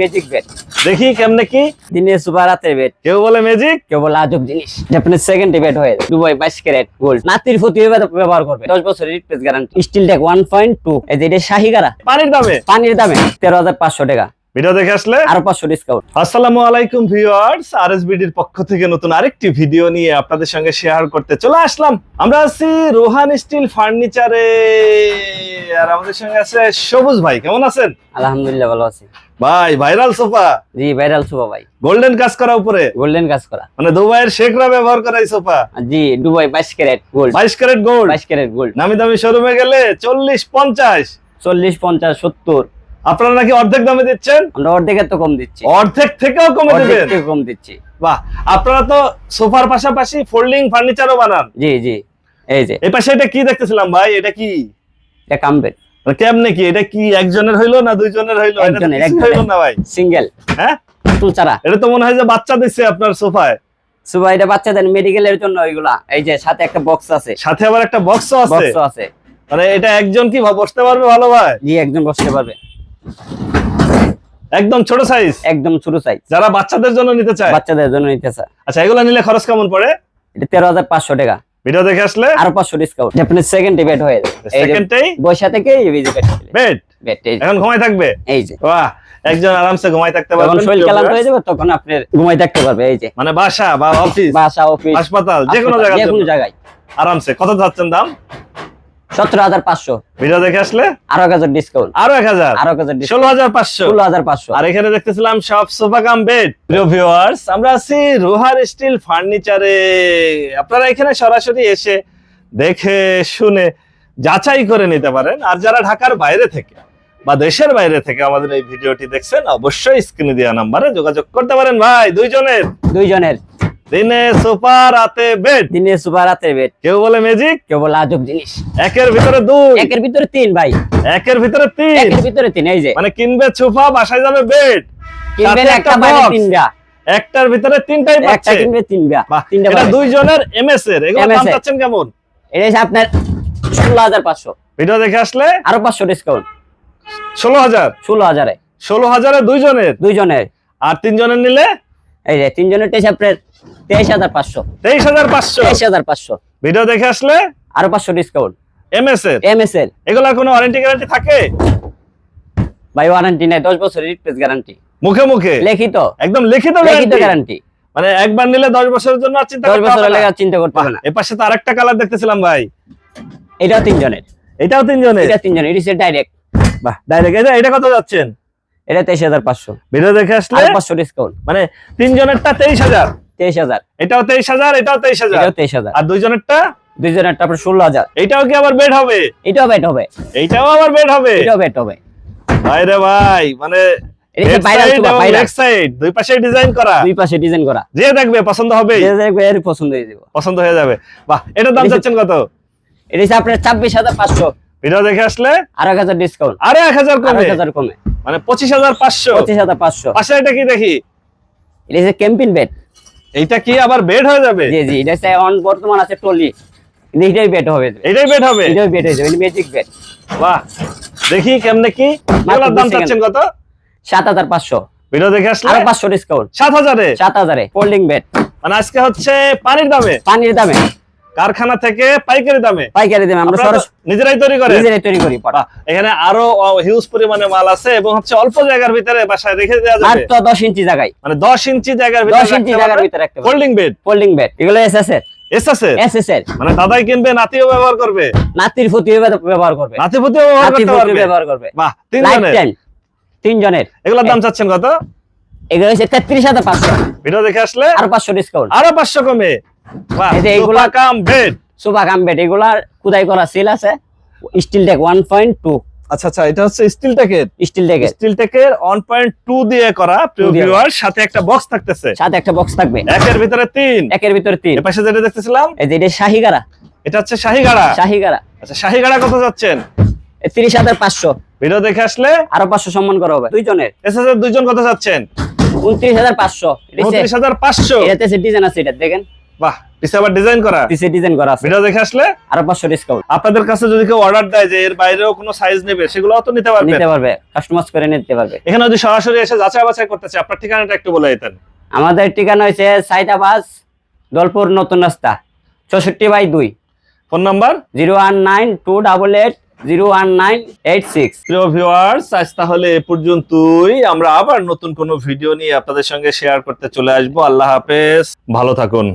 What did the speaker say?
Magic bed দেখি কেমনে কি? দিনে সুপার রাতের বেড কেউ বলে ম্যাজিক কেউ বলে আজব জিনিস। জাপানের সেকেন্ড বেড হয়ে দুবাই বাইশ ক্যারেট গোল্ড নাতির প্রতি ব্যবহার করবে। দশ বছরের replace guarantee steel tech one point two এই যে এটা শাহিগারা পানির দামে? পানির দামে। তেরো হাজার পাঁচশো টাকা। ভিডিও দেখে আসলে আরও পাঁচশো ডিসকাউন্ট আসসালামু আলাইকুম ভিউয়ার্স আরএসবিডির পক্ষ থেকে নতুন আরেকটি ভিডিও নিয়ে আপনাদের সঙ্গে শেয়ার করতে চলে আসলাম। আমরা আছি রোহান স্টিল ফার্নিচারে। আর আমাদের সঙ্গে আছে সবুজ ভাই কেমন আছেন? আলহামদুলিল্লাহ ভালো আছি। ভাই ভাইরাল সোফা? জি ভাইরাল সোফা ভাই। গোল্ডেন কাজ করা উপরে? গোল্ডেন কাজ করা। মানে দুবাইয়ের শেখরা ব্যবহার করা এই সোফা? জি দুবাই বাইশ ক্যারেট গোল্ড বাইশ ক্যারেট গোল্ড বাইশ ক্যারেট গোল্ড নামি দামি শোরুমে গেলে চল্লিশ পঞ্চাশ। চল্লিশ পঞ্চাশ সত্তর। আপনারা নাকি অর্ধেক দামে দিচ্ছেন? আমরা অর্ধেকের তো কম দিচ্ছি। অর্ধেক থেকেও কমে দেবেন? কম দিচ্ছি। বাহ আপনারা তো সোফার পাশাপাশি ফোল্ডিং ফার্নিচারও বানান। জি জি এই যে। এই পাশে এটা কি দেখতেছিলাম ভাই? এটা কি? এটা কামবেড মানে কেমনে কি? এটা কি একজনের হইল না দুইজনের হইল? একজনের, একজনের। হইল না ভাই। সিঙ্গেল। হ্যাঁ? তুল ছাড়া। এটা তো মনে হয় যে বাচ্চা দিচ্ছে আপনার সোফায়। সুবা এটা বাচ্চা বাচ্চাদের মেডিকেলের জন্য ওইগুলা। এই যে সাথে একটা বক্স আছে। সাথে আবার একটা বক্সও আছে? বক্স আছে। মানে এটা একজন কি বসতে পারবে ভালো ভাই? জি একদম বসতে পারবে। একদম ছোট সাইজ একদম ছোট সাইজ যারা বাচ্চাদের জন্য নিতে চায়? বাচ্চাদের জন্য নিতেছে আচ্ছা এগুলো নিলে খরচ কেমন পড়ে? এটা তেরো হাজার পাঁচশো টাকা। ভিডিও দেখে আসলে? আরও পাঁচশো ডিসকাউন্ট জাপানের সেকেন্ড বেড হয়ে যাবে। এই সেকেন্ডটাই বৈশা থেকে এই যে বেড বেড বেড এখন ঘুমাই থাকবে? এই যে। বাহ একজন আরামসে ঘুমাই থাকতে যখন শরীর ক্লান্ত হয়ে যাবে তখন ঘুমাই থাকতে পারবে এই যে। মানে বাসা বা অফিস বাসা অফিস হাসপাতাল যে কোনো জায়গায় যে কোনো জায়গায়। আরামসে। কত যাচ্ছেন দাম? সতেরো হাজার পাঁচশো। ভিডিও দেখে আসলে? আরও এক হাজার ডিসকাউন্ট আরও এক হাজার? আরও এক হাজার ষোলো হাজার পাঁচশো। ষোলো হাজার পাঁচশো। আর এখানে দেখতেছিলাম সব সোফা কাম বেড প্রিয় ভিউয়ার্স আমরা আছি রোহার স্টিল ফার্নিচারে আপনারা এখানে সরাসরি এসে দেখে শুনে যাচাই করে নিতে পারেন। আর যারা ঢাকার বাইরে থেকে বা দেশের বাইরে থেকে আমাদের এই ভিডিওটি দেখছেন অবশ্যই স্ক্রিনে দেওয়া নাম্বারে যোগাযোগ করতে পারেন। ভাই দুইজনের? দুইজনের। দিনে সোফা রাতে বেড দিনে সুপার রাতের বেড কেউ বলে ম্যাজিক কেউ বলে আজব জিনিস। একের ভিতরে দুই। একের ভিতরে তিন ভাই। একের ভিতরে তিন। একের ভিতরে তিন এই যে। মানে কিনবে সোফা বাসায় যাবে বেড কিনবেন সাথে একটা একটা বাইরে তিনটা। একটার ভিতরে তিনটাই একটা পাচ্ছে। কিনবে তিনটা। তিনটা এটা দুইজনের এমএস এর। এগুলো দাম চাচ্ছেন কেমন? এটা আপনার ষোলো হাজার পাঁচশো। ভিডিও দেখে আসলে? আরও পাঁচশো ডিসকাউন্ট ষোলো হাজার? ষোলো হাজারে। ষোলো হাজারে দুইজনের? দুইজনের। আর তিনজনের নিলে? এই যে তিনজনের টেস আপনার তেইশ হাজার পাঁচশো। তেইশ হাজার পাঁচশো? তেইশ হাজার পাঁচশো। ভিডিও দেখে আসলে? আরও পাঁচশো ডিসকাউন্ট এমএস এর এগুলার কোনো ওয়ারেন্টি গ্যারান্টি থাকে? ভাই ওয়ারেন্টি নাই বছরের রিপ্লেস গ্যারান্টি মুখে মুখে? লিখিত। একদম লিখিত লিখিত গ্যারান্টি মানে একবার নিলে দশ বছরের জন্য আর চিন্তা দশ করতে বছর হবে লেগে চিন্তা করতে হবে না। এ পাশে তো আরেকটা কালার দেখতেছিলাম ভাই। এটাও তিনজনের। এটাও তিনজনের? এটা তিনজনের এটা ডাইরেক্ট বাহ ডাইরেক্ট এটা এটা কত যাচ্ছেন? এটা তেইশ হাজার পাঁচশো। ভিডিও দেখে আসলে পাঁচশো ডিসকাউন্ট মানে তিনজনেরটা তেইশ হাজার। তেইশ হাজার। এটাও তেইশ হাজার এটাও তেইশ হাজার। এটাও তেইশ হাজার। আর দুইজনেরটা? দুইজনের তারপর ষোলো হাজার। এইটাও কি আবার বেড হবে? এটাও বেট হবে। এইটাও আবার বেড হবে? এটাও বেট হবে। ভাই রে ভাই মানে দুই পাশে ডিজাইন করা। দুই পাশে ডিজাইন করা। যে দেখবে পছন্দ হবে। যে দেখবে এর পছন্দ হয়ে যাবে। পছন্দ হয়ে যাবে। বাহ এটার দাম কত? এটা হচ্ছে আপনার ছাব্বিশ হাজার পাঁচশো। ভিডিও দেখে আসলে? আর এক হাজার ডিসকাউন্ট আরও এক হাজার কমে এক হাজার কমে। মানে পঁচিশ হাজার পাঁচশো। পঁচিশ হাজার পাঁচশো। পাশে এটা কি দেখি? এটা হচ্ছে ক্যাম্পিং বেড। এইটা কি আবার বেড হয়ে যাবে? জি জি এটা অন বর্তমান আছে টলি এটাই বেড হবে। এটাই বেড হবে? এটাই বেড হয়ে যাবে ম্যাজিক বেড বাহ দেখি কেমনে কি? এগুলোর দাম চাচ্ছেন কত? সাত হাজার পাঁচশো। ভিডিও দেখে আসলে? আরও পাঁচশো ডিসকাউন্ট সাত হাজারে? সাত হাজারে ফোল্ডিং বেড মানে আজকে হচ্ছে পানির দামে? পানির দামে। কারখানা থেকে পাইকারি দামে। পাইকারি দামে আমরা নিজেরাই তৈরি করে নিজেরাই তৈরি করি এখানে আরও হিউজ পরিমাণে মাল আছে এবং হচ্ছে অল্প জায়গার ভিতরে বাসায় রেখে দেওয়া যাবে। মাত্র দশ ইঞ্চি জায়গায়। মানে দশ ইঞ্চি জায়গার দশ ইঞ্চি জায়গার ভিতরে রাখতে ফোল্ডিং বেড ফোল্ডিং বেড এগুলো এস এস এর এস আছে এস এস এর মানে দাদাই কিনবে নাতিও ব্যবহার করবে? নাতির ফুতি ব্যবহার করবে। নাতি পুতিও ব্যবহার করবে। বাহ তিন জনের টাইম তিনজনের। এগুলোর দাম চাচ্ছেন কত? এগুলো হচ্ছে তেত্রিশ হাজার পাঁচশো। ভিডিও দেখে আসলে? আর পাঁচশো ডিসকাউন্ট আরও পাঁচশো কমে। বাহ এই যে এগুলা- cum bed super cum bed এগুলার কুদাই করা? সিল আছে। Steel tech one point two আচ্ছা আচ্ছা এটা হচ্ছে স্টিল টেকের স্টিল টেকের স্টিল টেকের ওয়ান পয়েন্ট টু দিয়ে করা প্রিয় ভিউয়ার সাথে একটা বক্স থাকতেছে। সাথে একটা বক্স থাকবে। একের ভিতরে তিন। একের ভিতরে তিন। এর পাশে যেটা দেখতেছিলাম এই যে এটা শাহিগারা এটা হচ্ছে শাহিগাড়া শাহিগারা আচ্ছা শাহিগাড়া কত যাচ্ছেন? তিরিশ হাজার পাঁচশো। ভিডিও দেখে আসলে আরও পাঁচশো সম্মান করা হবে। দুইজনের। এসএসএর দুইজন কত যাচ্ছেন? উনত্রিশ হাজার পাঁচশো। উনত্রিশ হাজার পাঁচশো। এটাতে ডিজাইন আছে এটা দেখেন। বাহ পিছে আবার ডিজাইন করা? পিসে ডিজাইন করা আছে। ভিডিও দেখে আসলে? আরও ডিসকাউন্ট আপনাদের কাছে যদি কেউ অর্ডার দেয় যে এর বাইরেও কোনো সাইজ নেবে সেগুলো তো নিতে নিতে পারবে কাস্টমাইজ করে নিতে পারবে। এখানে যদি সরাসরি এসে যাচাই বাছাই করতে চাই আপনার ঠিকানাটা একটু বলে দিতেন। আমাদের ঠিকানা হয়েছে সাইদাবাস দলপুর নতুন রাস্তা চৌষট্টি বাই দুই। Phone number? Zero one nine two double eight zero one nine eight six. প্রিয় ভিউয়ার্স আজ তাহলে এ পর্যন্তই। আমরা আবার নতুন কোনো ভিডিও নিয়ে আপনাদের সঙ্গে শেয়ার করতে চলে আসব। আল্লাহ হাফেজ। ভালো থাকুন।